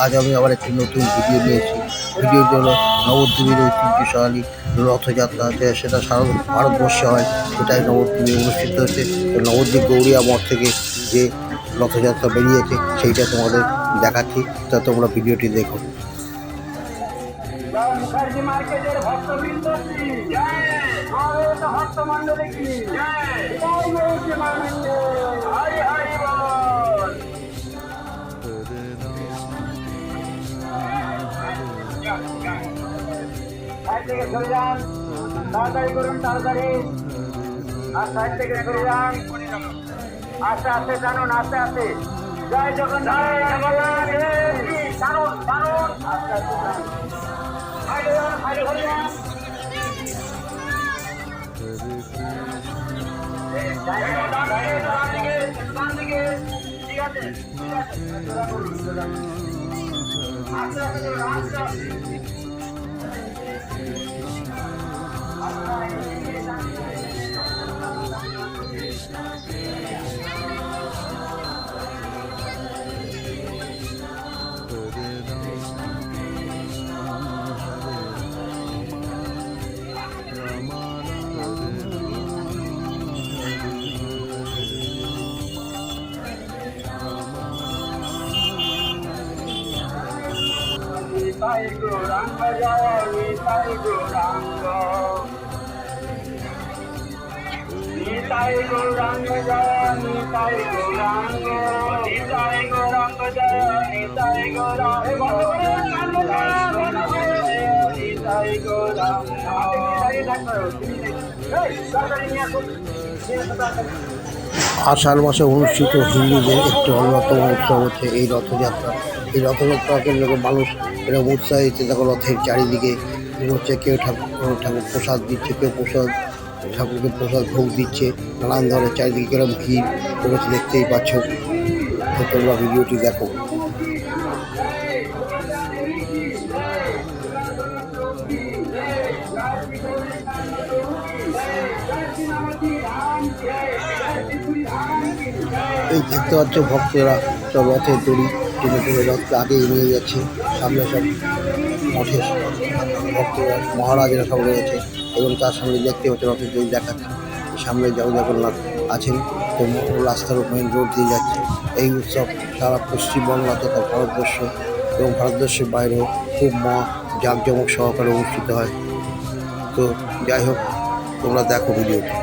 আজ আমি আবার একটি নতুন ভিডিও নিয়েছি ভিডিওটি হলো নবদ্বীপের ঐতিহ্যশালী রথযাত্রা সেটা সারা ভারতবর্ষে হয় সেটাই নবদ্বীপে অনুষ্ঠিত হচ্ছে নবদ্বীপ গৌরিয়া মঠ থেকে যে রথযাত্রা বেরিয়েছে সেইটা তোমাদের দেখাচ্ছি তা তোমরা ভিডিওটি দেখো মার্কেটের ভক্তবৃন্দ কি কি হরি হরি সাইড থেকে সরে যান। তাড়াতাড়ি করুন তাড়াতাড়ি। আর সাইড থেকে সরে যান। আস্তে আস্তে টানুন আস্তে আস্তে। জয় আস্তে আস্তে। আস্তে নিতাই গৌরাঙ্গ জয় নিতাই গৌরাঙ্গ আষাঢ় মাসে অনুষ্ঠিত হিন্দুদের একটি অন্যতম উৎসব হচ্ছে এই রথযাত্রা। এই রথযাত্রাকে লোক মানুষ এরকম উৎসাহিত, দেখো রথের চারিদিকে হচ্ছে কেউ ঠাকুর ঠাকুর প্রসাদ দিচ্ছে, কেউ প্রসাদ ঠাকুরকে প্রসাদ ভোগ দিচ্ছে, নানান ধরনের চারিদিকে কীরকম ভিড় করেছে দেখতেই পাচ্ছ। তো তোমরা ভিডিওটি দেখো। এই দেখতে পাচ্ছ ভক্তরা সব রথের দড়ি টেনে টেনে রথকে আগে নিয়ে যাচ্ছে, সামনে সব মঠের ভক্তরা, মহারাজেরা সব রয়েছে। এবং তার সামনে দেখতে পাচ্ছ রথের দেখা দেখাচ্ছে সামনে জগন্নাথ আছেন তো রাস্তার উপরে রোড দিয়ে যাচ্ছে। এই উৎসব সারা পশ্চিমবাংলা তথা ভারতবর্ষ এবং ভারতবর্ষের বাইরেও খুব মা জাঁকজমক সহকারে অনুষ্ঠিত হয়। তো যাই হোক, তোমরা দেখো ভিডিওটি।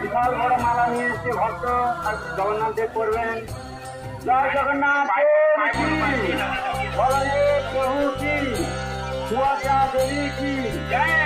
বিশাল বড় মালা নিয়ে এসছে ভক্ত, আর জগন্নাথ দেব করবেন জয় জগন্নাথ বলো প্রভু কি সুয়াচা দেবী কি জয়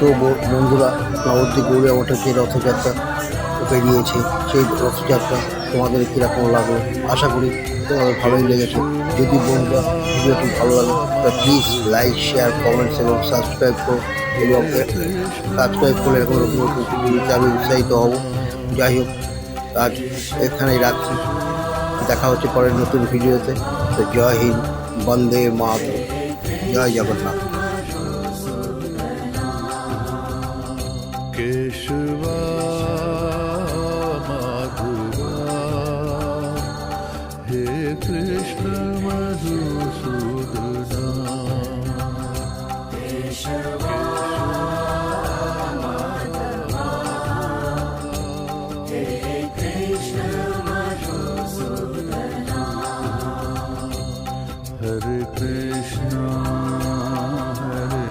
তো বন্ধুরা নবদ্বীপ গৌরিয়া মঠের যে রথযাত্রা বেরিয়েছে সেই রথযাত্রা তোমাদের কীরকম লাগল? আশা করি তোমাদের ভালোই লেগেছে। যদি বন্ধুরা ভিডিওটি ভালো লাগে তো প্লিজ লাইক শেয়ার কমেন্টস এবং সাবস্ক্রাইব করো। এবং সাবস্ক্রাইব করলে এরকম নতুন নতুন ভিডিওতে আমি উৎসাহিত হব। যাই হোক, আজ এখানেই রাখছি। দেখা হচ্ছে পরের নতুন ভিডিওতে। তো জয় হিন্দ, বন্দে মাতরম। জয় জগন্নাথ। केश